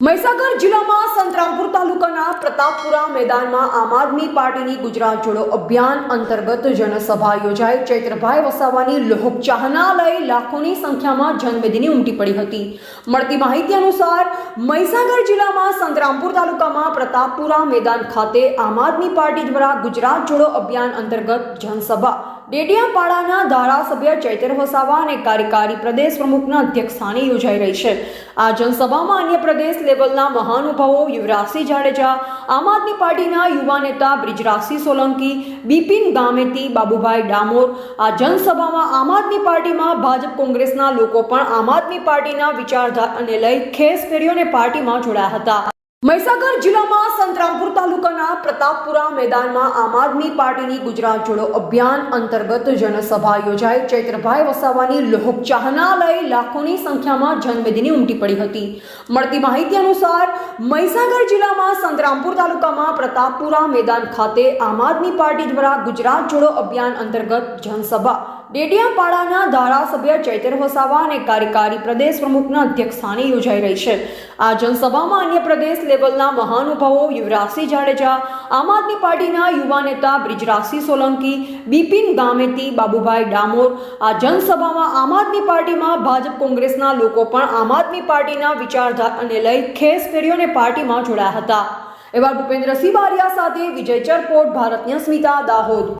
મહીસાગર જિલ્લામાં સંતરામપુર તાલુકાના પ્રતાપપુરા મેદાનમાં આમ આદમી પાર્ટીની ગુજરાત જોડો અભિયાન અંતર્ગત જનસભા યોજાઈ. ચૈત્રભાઈ વસાવાની લોહચાહના લઈ લાખોની સંખ્યામાં જનમેદની ઉમટી પડી હતી. મળતી માહિતી અનુસાર મહીસાગર જિલ્લામાં સંતરામપુર તાલુકામાં પ્રતાપપુરા મેદાન ખાતે આમ આદમી પાર્ટી દ્વારા ગુજરાત જોડો અભિયાન અંતર્ગત જનસભા ડેડિયાપાડાના ધારાસભ્ય ચૈતર વસાવા અને કાર્યકારી પ્રદેશ પ્રમુખના અધ્યક્ષસ્થાને યોજાઈ રહી છે. આ જનસભામાં અન્ય પ્રદેશ લેવલના મહાનુભાવો યુવરાજસિંહ જાડેજા, આમ આદમી પાર્ટીના યુવા નેતા બ્રિજરાજસિંહ સોલંકી, બિપિન ગામેતી, બાબુભાઈ ડામોર, આ જનસભામાં આમ આદમી પાર્ટીમાં ભાજપ કોંગ્રેસના લોકો પણ આમ આદમી પાર્ટીના વિચારધારાને લઈ ખેસ પહેર્યો પાર્ટીમાં જોડાયા હતા. મહીસાગર જિલ્લામાં સંતરામપુર તાલુકાના પ્રતાપપુરા મેદાનમાં આમ આદમી પાર્ટીની ગુજરાત જોડો અભિયાન અંતર્ગત જનસભા યોજાઈ. ચૈત્રભાઈ વસાવાની લોહચાહના લઈ લાખોની સંખ્યામાં જનમેદની ઉમટી પડી હતી. મળતી માહિતી અનુસાર મહીસાગર જિલ્લામાં સંતરામપુર તાલુકામાં પ્રતાપપુરા મેદાન ખાતે આમ આદમી પાર્ટી દ્વારા ગુજરાત જોડો અભિયાન અંતર્ગત જનસભા ડેડિયાપાડાના ધારાસભ્ય ચૈતર વસાવા અને કાર્યકારી પ્રદેશ પ્રમુખના અધ્યક્ષસ્થાને યોજાઈ રહી છે. આ જનસભામાં અન્ય પ્રદેશ લેવલના મહાનુભાવો યુવરાજસિંહ જાડેજા, આમ આદમી પાર્ટીના યુવા નેતા બ્રિજરાજસિંહ સોલંકી, બિપિન ગામેતી, બાબુભાઈ ડામોર, આ જનસભામાં આમ આદમી પાર્ટીમાં ભાજપ કોંગ્રેસના લોકો પણ આમ આદમી પાર્ટીના વિચારધારાને લઈ ખેસ અને પાર્ટીમાં જોડાયા હતા. એવા ભૂપેન્દ્રસિંહ બારિયા સાથે વિજય ચરપોટ, ભારતની સ્મિતા દાહોદ.